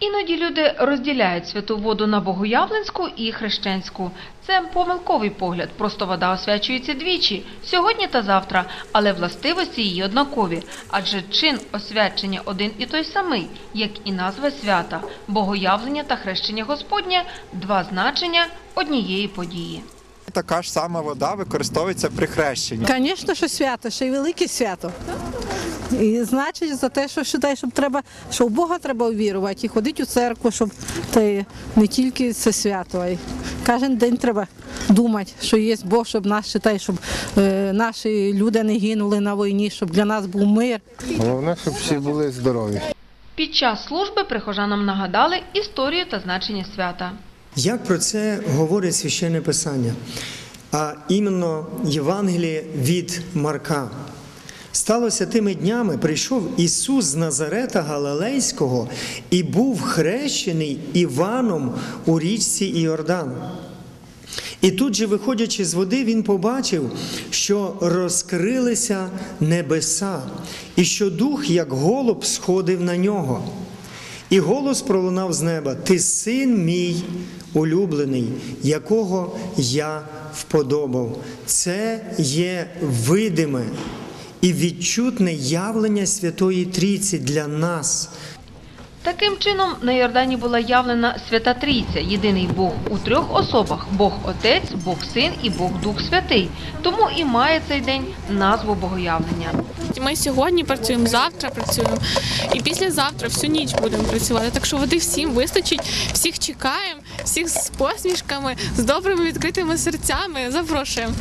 Іноді люди розділяють святу воду на богоявленську і хрещенську. Це помилковий погляд. Просто вода освячується двічі сьогодні та завтра, але властивості її однакові, адже чин освячення один і той самий, як і назва свята, богоявлення та хрещення Господнє два значення однієї події. Така ж сама вода використовується при хрещенні. Звісно, що свято, ще й велике свято. І значить за те, що вважаю, щоб треба, що в Бога треба вірувати і ходити у церкву, щоб та не тільки це свято, а й кожен день треба думати, що є Бог, щоб нас читає, щоб е, наші люди не гинули на війні, щоб для нас був мир. Головне, щоб всі були здорові. Під час служби прихожанам нагадали історію та значення свята. Як про це говорить священне писання? А іменно Євангеліє від Марка. Сталося тими днями, прийшов Ісус з Назарета Галилейського і був хрещений Іваном у річці Іордан. І тут же, виходячи з води, він побачив, що розкрилися небеса, і що дух, як голуб, сходив на нього. І голос пролунав з неба: Ти син мій улюблений, якого я вподобав. Це є видиме і відчутне явлення Святої Трійці для нас. Таким чином, на Йордані була явлена Свята Трійця, єдиний Бог у трьох особах: Бог Отець, Бог Син і Бог Дух Святий. Тому і має цей день назву Богоявлення. Ми сьогодні працюємо, завтра працюємо і післязавтра всю ніч будемо працювати. Так що води всім вистачить, всіх чекаємо, всіх з посмішками, з добрими відкритими серцями. Запрошуємо.